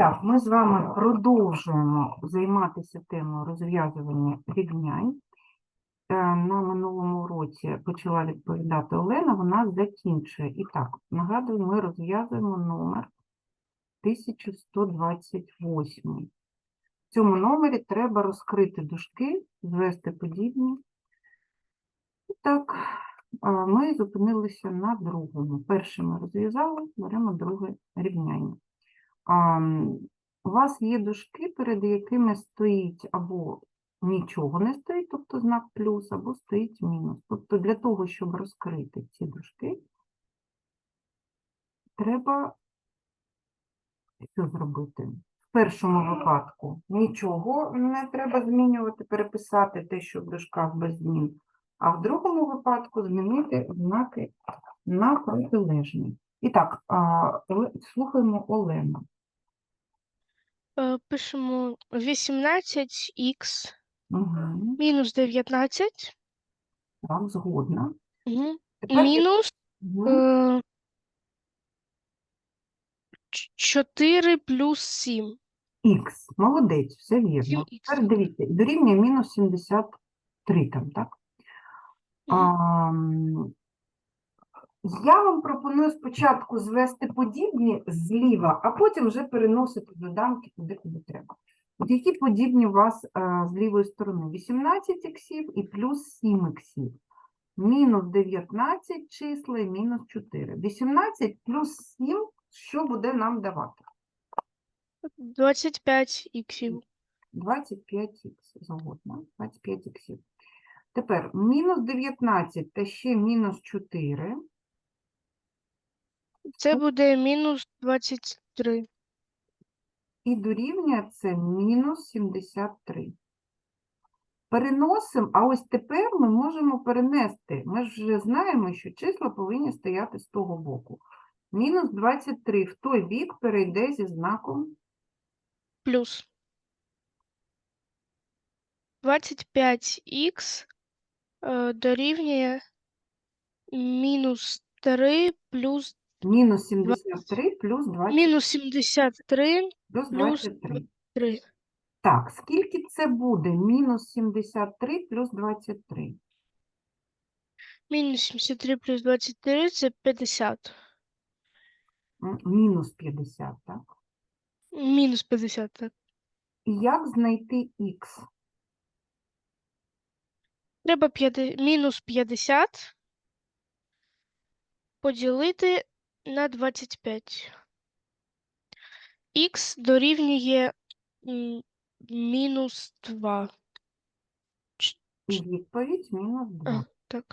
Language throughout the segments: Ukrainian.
Так, ми з вами продовжуємо займатися темою розв'язування рівнянь. Е, На минулому уроці почала відповідати Олена, вона закінчує. І так, нагадую, ми розв'язуємо номер 1128. В цьому номері треба розкрити дужки, звести подібні. І так, е, ми зупинилися на другому. Перше ми розв'язали, беремо друге рівняння. У вас є дужки, перед якими стоїть або нічого не стоїть, тобто знак плюс, або стоїть мінус. Тобто для того, щоб розкрити ці дужки, треба що зробити? В першому випадку нічого не треба змінювати, переписати те, що в дужках без змін. А в другому випадку змінити знаки на протилежні. І так, слухаємо Олену. Е, Пишемо 18х Угу. мінус 19 Так, згодна. мгм, Тепер мінус Мгм. е, 4 плюс 7. Х. Молодець, все вірно. 7х. Тепер дивіться, дорівнює мінус 73 там, так? А, м, я вам пропоную спочатку звести подібні зліва, а потім вже переносити доданки туди, куди треба. От які подібні у вас а, з лівої сторони? 18 іксів і плюс 7 іксів. Мінус 19 числа і мінус 4. 18 плюс 7, що буде нам давати? 25 іксів. 25х, згодна, 25 іксів. Тепер мінус 19 та ще мінус 4. Це буде мінус 23. І дорівнює це мінус 73. Переносимо, а ось тепер ми можемо перенести. Ми ж вже знаємо, що числа повинні стояти з того боку. Мінус 23 в той бік перейде зі знаком Плюс 25х е, дорівнює мінус 3 плюс мінус 73 плюс 20 мінус 73 плюс плюс 23. 3. Так, скільки це буде? Мінус 73 плюс 23. Мінус 73 плюс 23 це 50. М, Мінус 50, так? Мінус 50, так. І як знайти х? Треба 5, мінус 50 поділити на 25. Х дорівнює мінус 2. Відповідь мінус 2. А, так.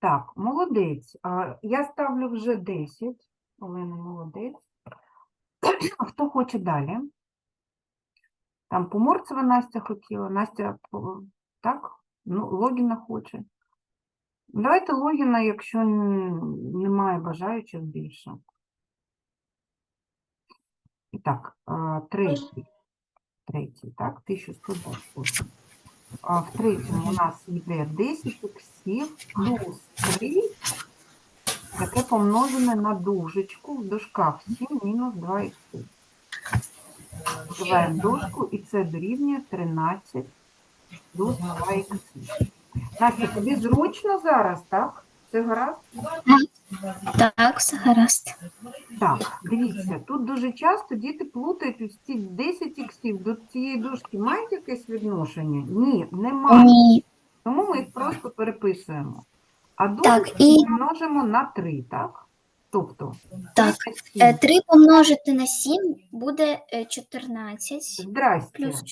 Так, молодець. Я ставлю вже 10. Олена, молодець. Хто хоче далі? Там Поморцева Настя хотіла. Настя, так? Ну, Логіна хоче. Давайте Логіна, якщо немає бажаючих більше. І так, третій. Третій, так, 1128. А в третьому у нас йде 10 іксів плюс 3, яке помножене на дужечку в дужках 7 мінус 2 ікси. Вживаємо дужку, і це дорівнює 13 плюс 2 ікси. Настя, тобі зручно зараз, так? Це гаразд? Так, все гаразд. Так, дивіться, тут дуже часто діти плутають ось ці 10 іксів до цієї дужки. Мають якесь відношення? Ні, немає. Ні. Тому ми їх просто переписуємо. А Так, дужку і- множимо на 3, так? Тобто, Так, 37. 3 помножити на 7 буде е, 14 Здрасте. плюс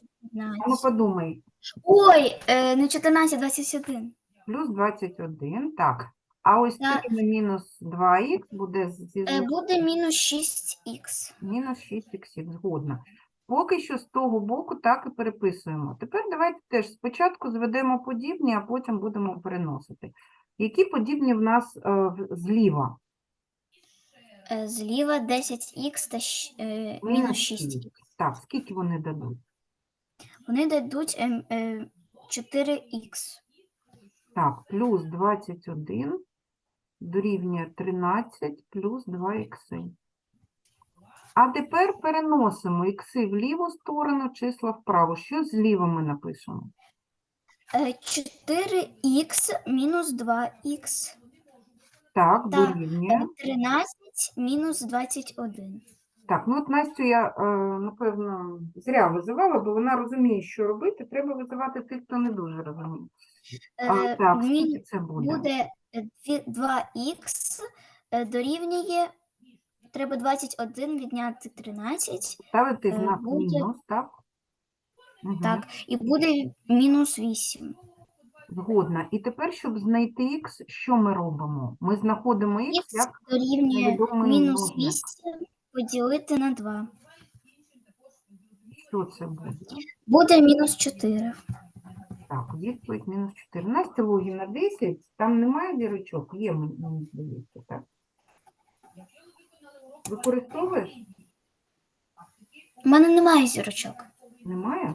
А ну подумай, Ой, е, не 14, 21. плюс 21, так. А ось Так. тільки на мінус 2х буде з- зі Е, Буде мінус 6х. мінус 6 іксів, згодна. Поки що з того боку так і переписуємо. Тепер давайте теж спочатку зведемо подібні, а потім будемо переносити. Які подібні в нас е, в- зліва? Е, Зліва 10х та е, мінус 6х. Так, скільки вони дадуть? Вони дадуть ем, е, 4х. Так, плюс 21 дорівнює 13 плюс 2 ікси. А тепер переносимо ікси в ліву сторону, числа вправо. Що зліва ми напишемо? Е, 4х мінус 2х. Так, Так, дорівнює. 13 мінус 21. Так, ну от Настю я, е, напевно, зря визивала, бо вона розуміє, що робити. Треба визивати тих, хто не дуже розуміє. А, Е, так, мін- скільки це буде? буде 2х е, дорівнює. Треба 21 відняти 13. Ставити е, знак буде- мінус, так? Угу. Так, і буде мінус 8. Згодна. І тепер, щоб знайти х, що ми робимо? Ми знаходимо х Х як дорівнює невідомий мінус множник. 8 поділити на 2. Що це буде? Буде мінус 4. Так, відповідь мінус 4. Настя Логіна 10, там немає дірочок? Є, мені мені здається, так? Використовуєш? У мене немає зірочок. Немає?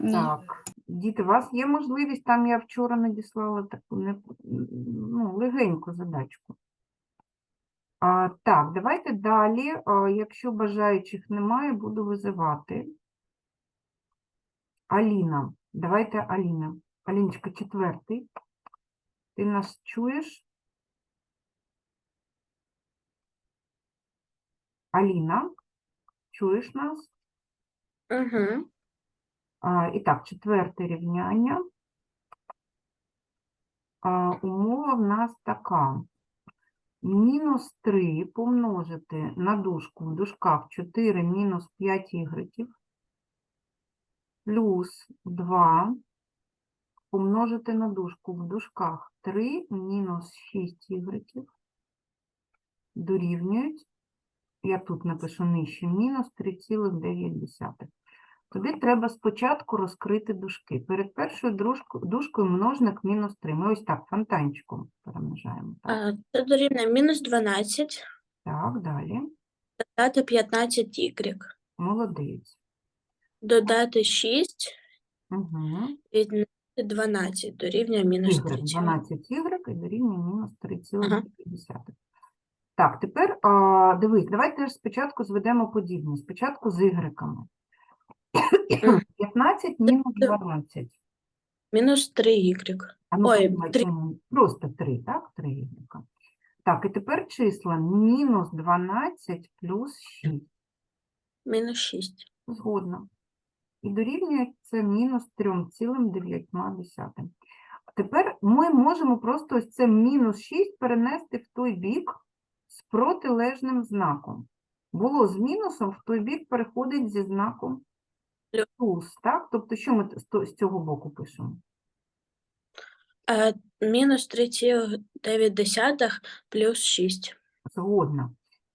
Так. Діти, у вас є можливість, там я вчора надіслала таку не, ну, легеньку задачку. А, так, давайте далі. А, якщо бажаючих немає, буду визивати. Аліна. Давайте Аліна. Аліночка, четвертий. Ти нас чуєш? Аліна, чуєш нас? Угу. І так, четверте рівняння. Умова в нас така. Мінус 3 помножити на дужку в дужках 4 мінус 5 ігреків плюс 2 помножити на дужку в дужках 3 мінус 6 ігреків дорівнюють, я тут напишу нижче, мінус 3,9. Тобі треба спочатку розкрити дужки. Перед першою дужкою множник мінус 3. Ми ось так фонтанчиком перемножаємо. Так, Це дорівнює мінус 12, так далі. додати 15 y, Молодець. додати 6, Угу. відняти 12, дорівнює мінус 3. 12 y і дорівнює мінус 3,5. Так, тепер дивись, давайте спочатку зведемо подібні. Спочатку з ігреками. 15 мінус 12. Мінус 3 y. А ну, Ой, подумай, три. чому? Просто 3, так? 3 ігрека. Так, і тепер числа мінус 12 плюс 6. Мінус 6. Згодна. І дорівнює це мінус 3,9. Тепер ми можемо просто ось це мінус 6 перенести в той бік з протилежним знаком. Було з мінусом, в той бік переходить зі знаком Плюс. так? Тобто, що ми з з цього боку пишемо? Е, мінус 3,9 плюс 6. Згодна.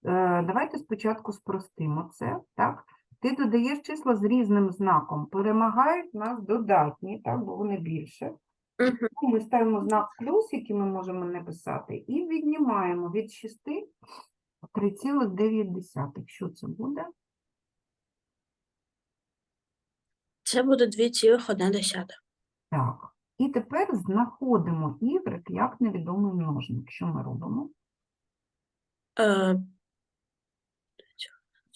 Е, Давайте спочатку спростимо це, так? Ти додаєш числа з різним знаком. Перемагають нас додатні, так, бо вони більше. Угу. Ну, Ми ставимо знак плюс, який ми можемо не писати, і віднімаємо від 6 3,9. Що це буде? Це буде 2,1. Так. І тепер знаходимо y як невідомий множник. Що ми робимо? Е,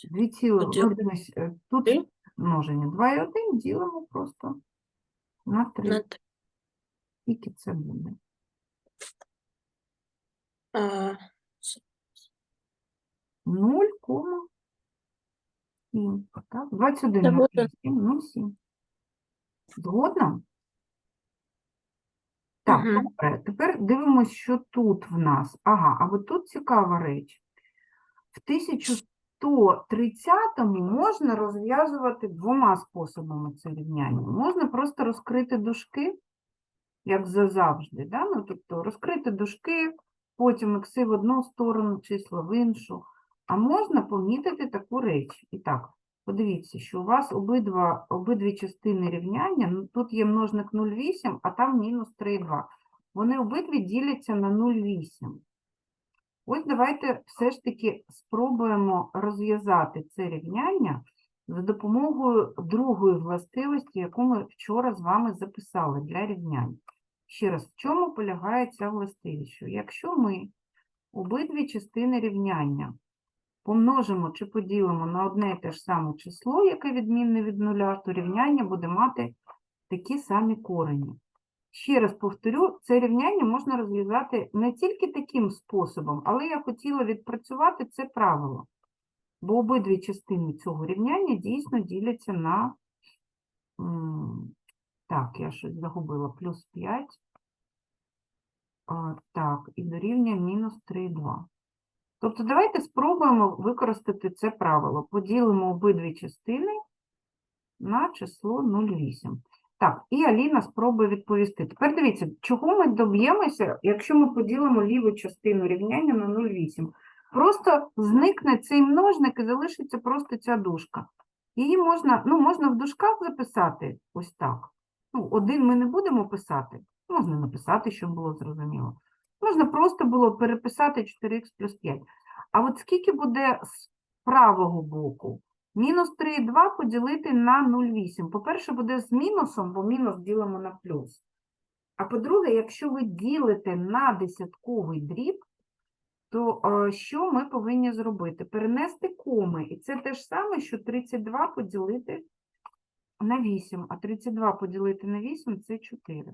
2 ціли, Поділ- дивись, е, тут Три. множення 2 і 1 ділимо просто на 3. на т- Скільки це буде? е, 0,7. Так, 21 Це на 7, 0,7. Згодна? Так, Мгм. добре. Тепер дивимося, що тут в нас. Ага, а от тут цікава реч. В 1130-му можна розв'язувати двома способами це рівняння. Можна просто розкрити дужки, як завжди. Да? Ну, тобто розкрити дужки, потім ікси в одну сторону, числа в іншу. А можна помітити таку реч. І так, подивіться, що у вас обидва, обидві частини рівняння, ну, тут є множник 0,8, а там мінус 3,2. Вони обидві діляться на 0,8. Ось давайте все ж таки спробуємо розв'язати це рівняння за допомогою другої властивості, яку ми вчора з вами записали для рівнянь. Ще раз, в чому полягає ця властивість? Що Якщо ми обидві частини рівняння помножимо чи поділимо на одне і те ж саме число, яке відмінне від нуля, то рівняння буде мати такі самі корені. Ще раз повторю, це рівняння можна розв'язати не тільки таким способом, але я хотіла відпрацювати це правило. Бо обидві частини цього рівняння дійсно діляться на. Так, я щось загубила. Плюс 5. Так, і дорівнює мінус 3,2. Тобто давайте спробуємо використати це правило. Поділимо обидві частини на число 0,8. Так, і Аліна спробує відповісти. Тепер дивіться, чого ми доб'ємося, якщо ми поділимо ліву частину рівняння на 0,8. Просто зникне цей множник і залишиться просто ця дужка. Її можна, ну, можна в дужках записати ось так. Ну, один ми не будемо писати. Можна написати, щоб було зрозуміло. Можна просто було переписати 4х плюс 5. А от скільки буде з правого боку? Мінус 3,2 поділити на 0,8. По-перше, буде з мінусом, бо мінус ділимо на плюс. А по-друге, якщо ви ділите на десятковий дріб, то е, що ми повинні зробити? Перенести коми. І це те ж саме, що 32 поділити на 8, а 32 поділити на 8 це 4.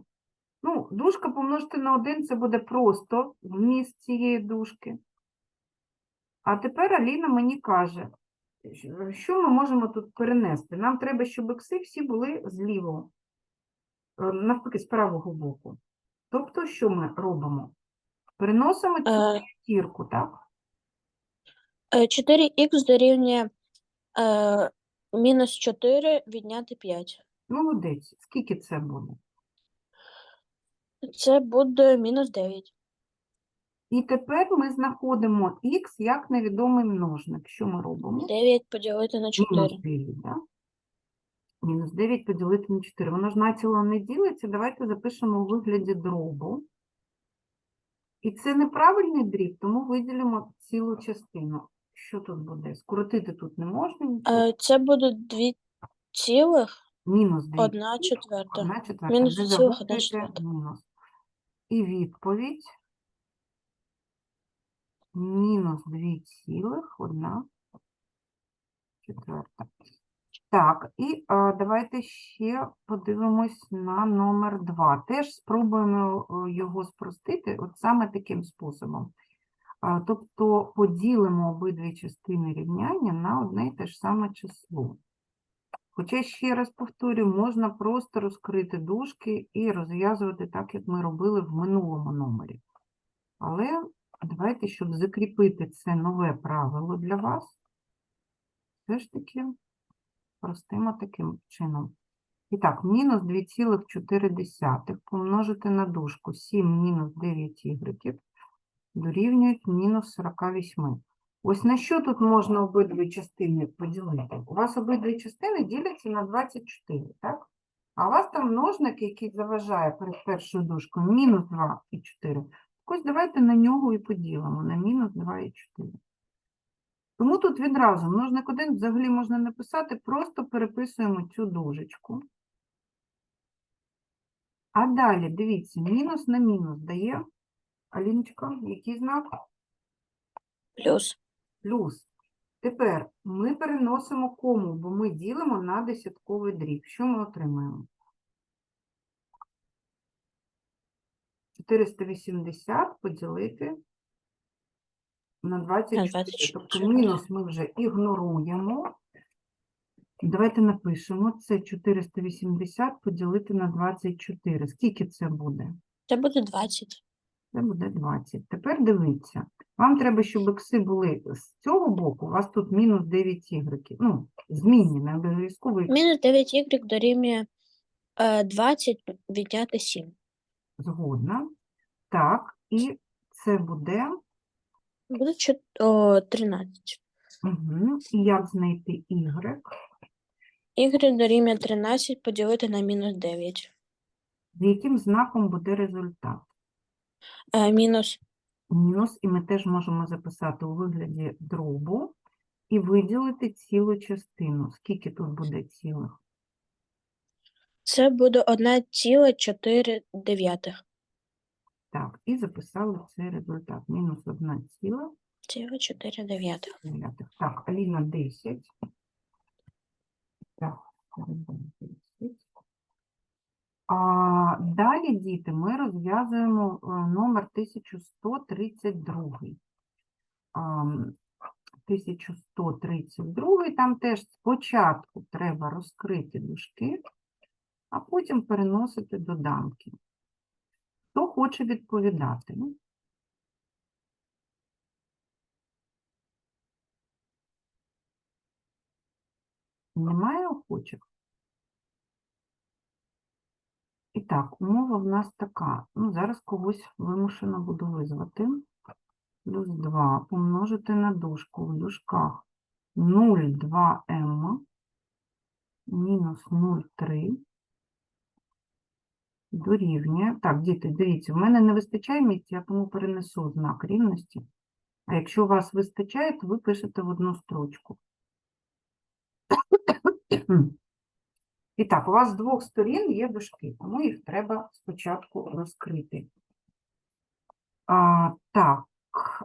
Ну, дужка помножити на 1 це буде просто вміст цієї дужки. А тепер Аліна мені каже, що- ми можемо тут перенести? Нам треба, щоб ікси всі були з лівого, е, навпаки, з правого боку. Тобто, що ми робимо? Переносимо цю Е, п'ятірку, так? е, 4х дорівнює е, мінус 4 відняти 5. Молодець. Скільки це буде? Це буде мінус 9. І тепер ми знаходимо х як невідомий множник. Що ми робимо? 9 поділити на Мінус 4. 9, да? Мінус 9 поділити на 4. Воно ж націло не ділиться. Давайте запишемо у вигляді дробу. І це неправильний дріб, тому виділимо цілу частину. Що тут буде? Скоротити тут не можна нічого. Е, це буде 2 цілих Мінус 2. 1 четверта. Одна четверта. Мінус Не цілих одна четверта. мінус. І відповідь мінус 2 цілих, одна четверта. Так, і а, давайте ще подивимось на номер 2. Теж спробуємо е, його спростити от саме таким способом. А, тобто поділимо обидві частини рівняння на одне і те ж саме число. Хоча, ще раз повторю, можна просто розкрити дужки і розв'язувати так, як ми робили в минулому номері. Але давайте, щоб закріпити це нове правило для вас, все ж таки простимо таким чином. І так, мінус 2,4 помножити на дужку 7 мінус 9 ігреків дорівнюють мінус 48. Ось на що тут можна обидві частини поділити? У вас обидві частини діляться на 24, так? А у вас там множник, який заважає перед першою дужкою, мінус 2 і 4. Ось давайте на нього і поділимо, на мінус 2 і 4. Тому тут відразу множник 1 взагалі можна написати, просто переписуємо цю дужечку. А далі, дивіться, мінус на мінус дає, Аліночка, який знак? Плюс. Плюс. Тепер ми переносимо кому, бо ми ділимо на десятковий дріб. Що ми отримаємо? 480 поділити на 24. 24. Тобто мінус ми вже ігноруємо. Давайте напишемо. Це 480 поділити на 24. Скільки це буде? Це буде 20. Це буде 20. Тепер дивіться. Вам треба, щоб ікси були з цього боку. У вас тут мінус 9 ігреків. Ну, змінні, не обов'язково Мінус 9y дорівнює е, 20 відняти 7. згодна. Так, і це буде. Буде чот- о, 13. Угу. І як знайти y? Y дорівнює 13 поділити на мінус 9. З яким знаком буде результат? Е, мінус Мінус, і ми теж можемо записати у вигляді дробу і виділити цілу частину. Скільки тут буде цілих? це буде 1,4 дев'ятих. Так, і записали цей результат. Мінус 1 ціла. Ціла 4 дев'ятих. дев'ятих. Так, Аліна 10. Так, Аліна 10. А, далі, діти, ми розв'язуємо е, номер 1132. 1132, там теж спочатку треба розкрити дужки, а потім переносити доданки. Хто хоче відповідати? Немає охочих? І так, умова в нас така. Ну, зараз когось вимушено буду визвати. Плюс 2 помножити на дужку в дужках 0,2m мінус 0,3 дорівнює. Так, діти, дивіться, в мене не вистачає місця, я тому перенесу знак рівності. А якщо у вас вистачає, то ви пишете в одну строчку. І так, у вас з двох сторін є дужки, тому їх треба спочатку розкрити. А, так,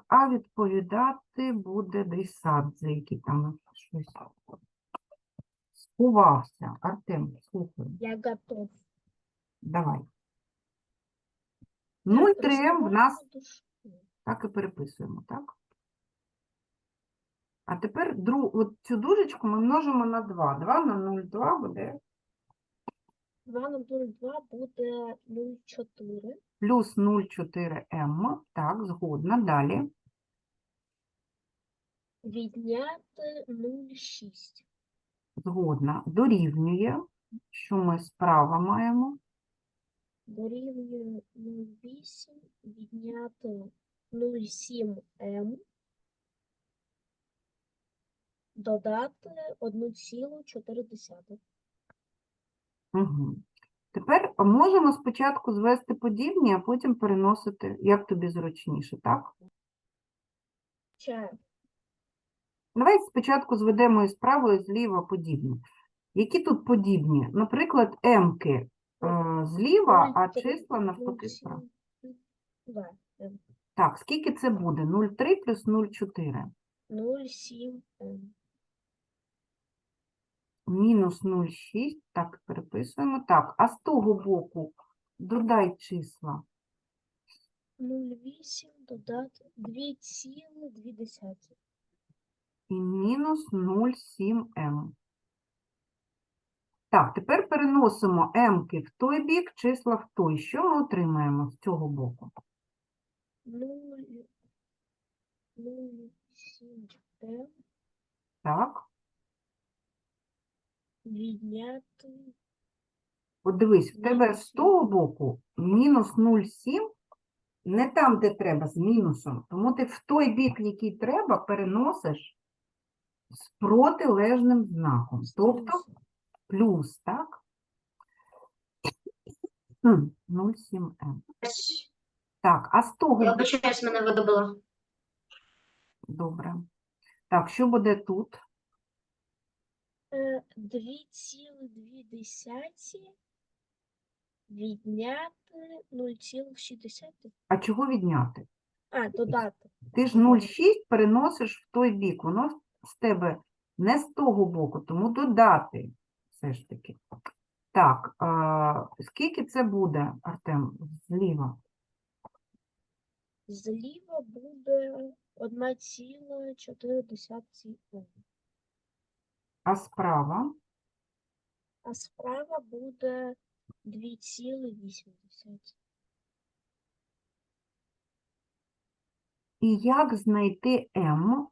а відповідати буде десь садзе, який там щось сховався. Артем, слухай, Я готов. давай. 0,3 в нас так і переписуємо, так? А тепер дру... от цю дужечку ми множимо на 2. 2 на 0,2 буде 2 на 0,2 буде 0,4. плюс 0,4m. Так, згодна. Далі. Відняти 0,6. Згодна. Дорівнює, що ми справа маємо. Дорівнює 0,8. Відняти 0,7m. Додати 1,4. Угу. Тепер можемо спочатку звести подібні, а потім переносити, як тобі зручніше, так? Чаю. Давай спочатку зведемо із правої зліва подібні. Які тут подібні? Наприклад, m-ки е, зліва, а числа навпаки справа. Так, скільки це буде? 0,3 плюс 0,4. 0,7m. Мінус 0,6. Так, переписуємо. Так, а з того боку додай числа. 0,8 додати 2,2. і мінус 0,7m. Так, тепер переносимо m-ки в той бік, числа в той. Що ми отримаємо з цього боку? 0,7m Так, відняти от дивись, в тебе з того боку мінус 0,7, не там, де треба, з мінусом. Тому ти в той бік, який треба, переносиш з протилежним знаком. Тобто плюс. так? 0,7m. Так, а з того Я боку мене видобило. Добре. Так, що буде тут? Е, 2,2 відняти 0,6. А чого відняти? А, додати. Ти ж Мгм. 0,6 переносиш в той бік. Воно з тебе не з того боку, тому додати все ж таки. Так, а, скільки це буде, Артем, зліва? Зліва буде 1,4 м. А справа? А справа буде 2,8. І як знайти m?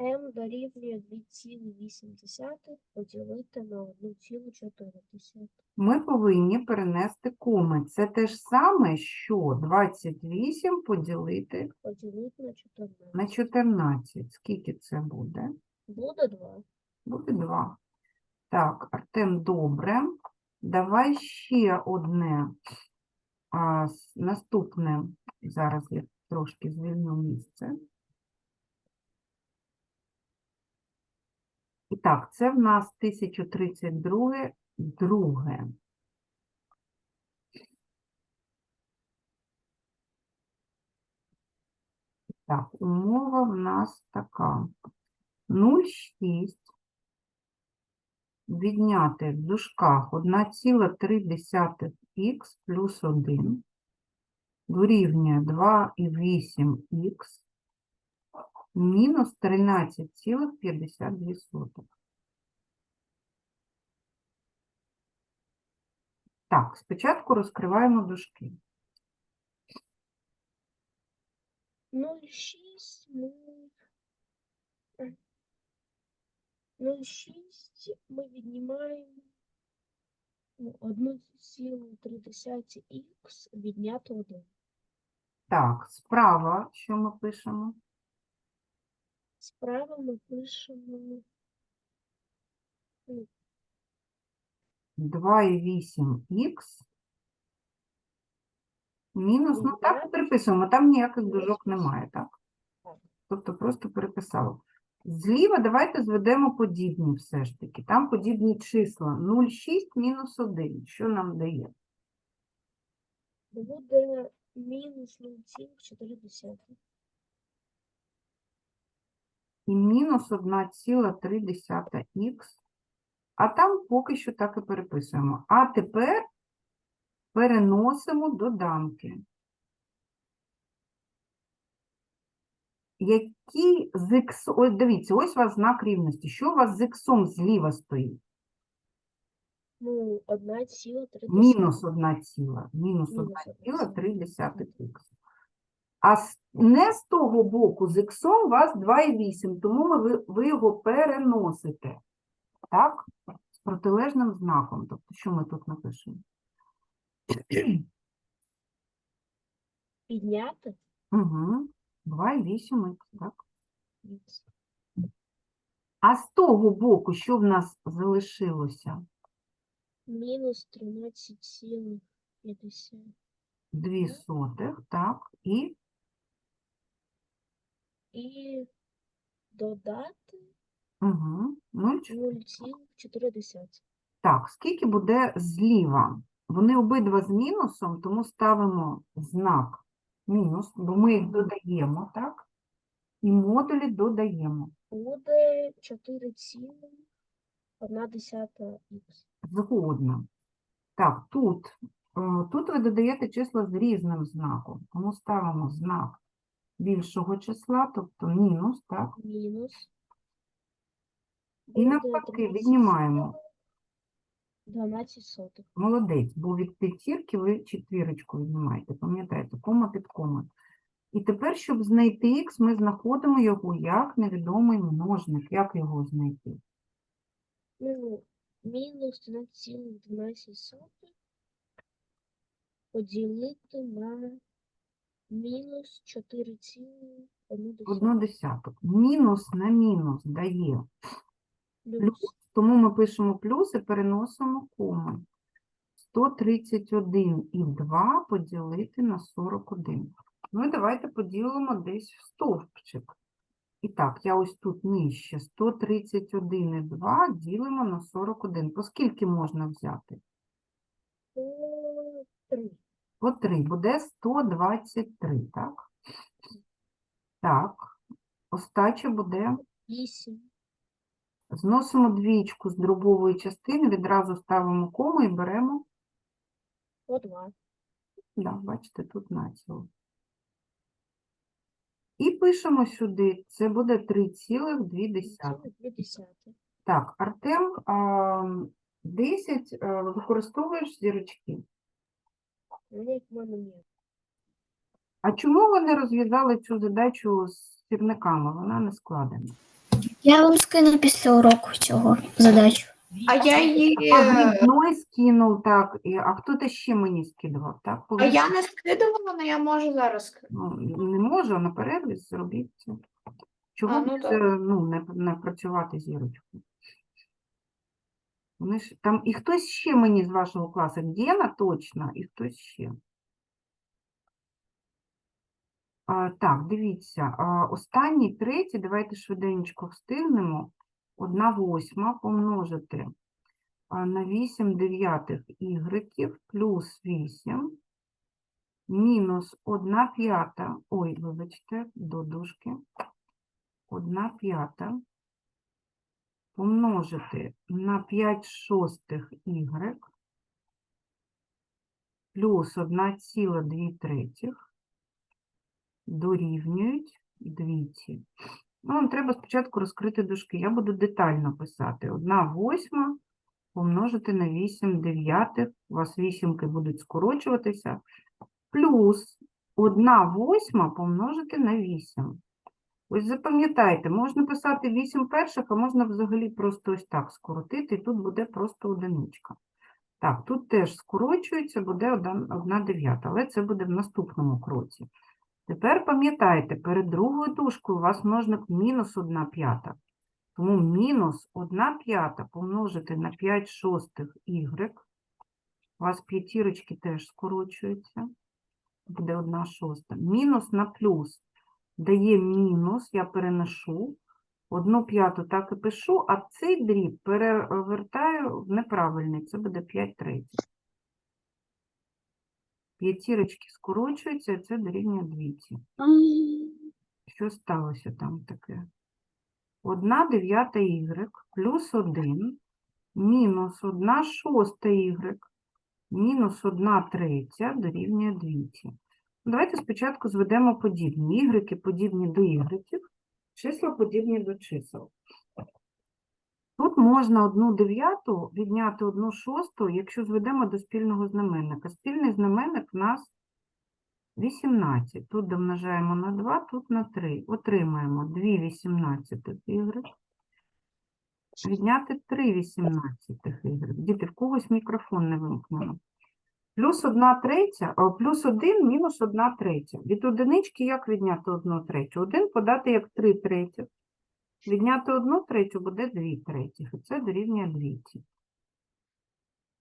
М дорівнює 2,8 поділити на 1,4. Ми повинні перенести коми. Це те ж саме, що 28 поділити Поділити на 14. на 14. Скільки це буде? Буде 2. Буде два. Так, Артем, добре. Давай ще одне. А, наступне. Зараз я трошки звільню місце. І так, це в нас 1032 друге. Так, умова в нас така. 0,6 відняти в дужках 1,3х плюс 1 дорівнює 2,8х мінус 13,52. Так, спочатку розкриваємо дужки. 0,6 ми... е, 0,6 ми віднімаємо ну, 1,3х відняти 1. Так, справа, що ми пишемо? Справа ми пишемо 2,8х мінус, ну так переписуємо, там ніяких дужок немає, так? Так. Тобто просто переписали. Зліва давайте зведемо подібні все ж таки. Там подібні числа. 0,6 мінус 1. Що нам дає? буде мінус 0,4. І мінус 1,3х. А там поки що так і переписуємо. А тепер переносимо доданки. Які з х... Ось дивіться, ось у вас знак рівності. Що у вас з х зліва стоїть? Ну, 1,3. Мінус 1 ціла. Мінус 1 Мінус ціла 1,3. 3 десятих х. А з- не з того боку з х у вас 2,8, тому ми, ви, ви його переносите. Так? З протилежним знаком. Тобто, що ми тут напишемо? Підняти Угу. 2,8х, так? А з того боку, що в нас залишилося? мінус 13,50. 2 сотих, так? І І додати угу. 0,4. Так, скільки буде зліва? Вони обидва з мінусом, тому ставимо знак мінус, бо ми їх додаємо, так? І модулі додаємо. Буде 4,1 х. Згодно. Так, тут, е, тут ви додаєте числа з різним знаком, тому ставимо знак більшого числа, тобто мінус, так? Мінус. І навпаки, 13,12. віднімаємо. 12 сотих. Молодець, бо від п'ятірки ви четвірочку віднімаєте, пам'ятаєте, кома під кома. І тепер, щоб знайти х, ми знаходимо його як невідомий множник. Як його знайти? Ну, мінус 13,12 поділити на мінус 4,1 Одну десяток. Мінус на мінус дає плюс, тому ми пишемо плюс і переносимо коми. 131 і 2 поділити на 41. Ну і давайте поділимо десь в стовпчик. І так, я ось тут нижче. 131 і 2 ділимо на 41. По скільки можна взяти? по 3. По 3 буде 123, так? Так, остача буде. 8. Зносимо двічку з дробової частини, відразу ставимо кому і беремо, По 2. да, бачите, тут націло. І пишемо сюди, це буде 3,2. Так, Артем, а, 10 а, використовуєш зірочки. А чому ви не розв'язали цю задачу з сірниками? Вона не складена. Я вам скину після уроку цього задачу. А я її. А Грибной скинув, так, і, а хто-то ще мені скидував, так? А я не скидувала, але я можу зараз скинути. Ну, не можу, а на перерві зробіть це. Чого А, б ну це, ну, не, не працювати зірочкою? Вони ж, там і хтось ще мені з вашого класу, Діана точно, і хтось ще. А, так, дивіться, останній, третій, давайте швиденько встигнемо. Одна восьма помножити на 8 дев'ятих ігреків плюс 8 мінус 1 п'ята, ой, вибачте, до дужки, 1 п'ята помножити на 5 шостих y плюс 1,2 третіх дорівнюють двійці. Ну, вам треба спочатку розкрити дужки. Я буду детально писати. 1 восьма помножити на 8 дев'ятих. У вас вісімки будуть скорочуватися. Плюс 1 восьма помножити на 8. Ось запам'ятайте, можна писати 8 перших, а можна взагалі просто ось так скоротити, і тут буде просто одиничка. Так, тут теж скорочується, буде 1 дев'ята, але це буде в наступному кроці. Тепер пам'ятайте, перед другою дужкою у вас множник мінус 1 п'ята. Тому мінус 1 п'ята помножити на 5 шостих y. У вас п'ятірочки теж скорочуються. Буде 1 шоста. Мінус на плюс дає мінус, я переношу. Одну п'яту так і пишу, а цей дріб перевертаю в неправильний. Це буде 5 третіх. П'ятірочки скорочуються, і це дорівнює двійці. Що сталося там таке? 1 дев'ята y плюс 1 мінус 1 шоста y мінус 1 третя дорівнює двійці. Давайте спочатку зведемо подібні. Ігреки подібні до ігреків, числа подібні до чисел. Тут можна одну дев'яту відняти одну шосту, якщо зведемо до спільного знаменника. Спільний знаменник в нас 18. Тут домножаємо на 2, тут на 3. Отримаємо 2 вісімнадцятих y. Відняти 3 вісімнадцятих y. Діти, в когось мікрофон не вимкнено. Плюс 1 третя, плюс 1 мінус 1 третя. Від одинички як відняти 1 третю? 1 подати як 3 третіх. Відняти 1 третю буде 2 третіх. І це дорівнює двійці.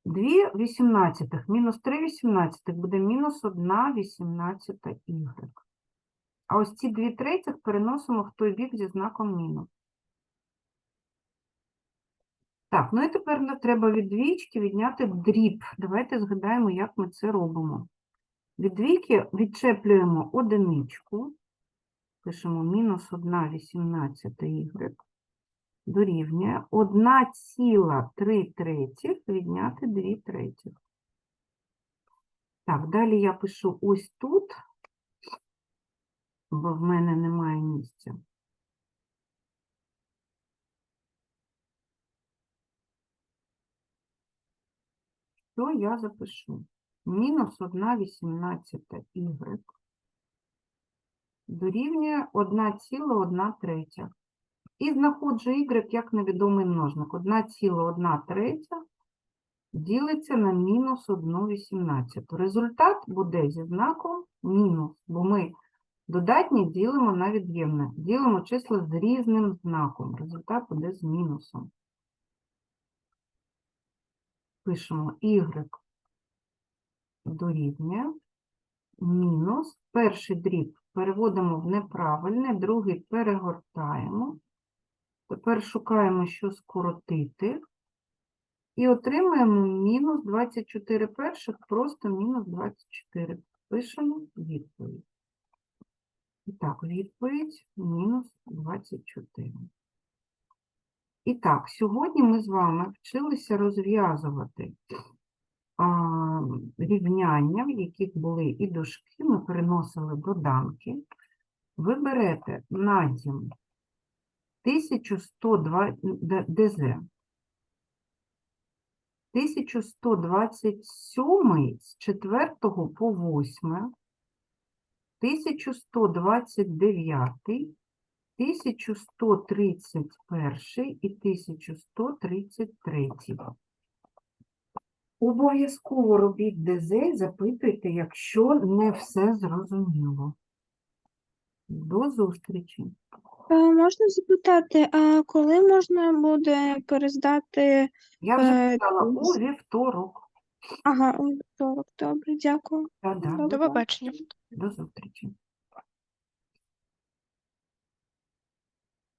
2 вісімнадцятих мінус 3 вісімнадцятих буде мінус 1 вісімнадцята y. А ось ці 2 третіх переносимо в той бік зі знаком мінус. Так, ну і тепер нам треба від двічки відняти дріб. Давайте згадаємо, як ми це робимо. Від двійки відчеплюємо одиничку, пишемо мінус 1 18 y, дорівнює 1,3 третіх відняти 2 третіх. Так, далі я пишу ось тут, бо в мене немає місця. Що я запишу? Мінус 1 18 y дорівнює 1,1 третя. І знаходжу y як невідомий множник. 1,1 третя ділиться на мінус 1 18. Результат буде зі знаком мінус, бо ми додатні ділимо на від'ємне. Ділимо числа з різним знаком. Результат буде з мінусом. Пишемо y дорівнює мінус. Перший дріб переводимо в неправильне, другий перегортаємо. Тепер шукаємо, що скоротити. І отримаємо мінус 24 перших, просто мінус 24. Пишемо відповідь. І так, відповідь мінус 24. І так, сьогодні ми з вами вчилися розв'язувати рівняння, в яких були і дужки, ми переносили доданки. Ви берете надім 1102 Д- ДЗ. 1127 з 4 по 8, 1129, 1131 і 1133. Обов'язково робіть ДЗ запитуйте, якщо не все зрозуміло. До зустрічі. Е, Можна запитати, а коли можна буде перездати? Я вже Е, сказала у вівторок. Ага, у вівторок. Добре, дякую. Та-да. До побачення. До зустрічі.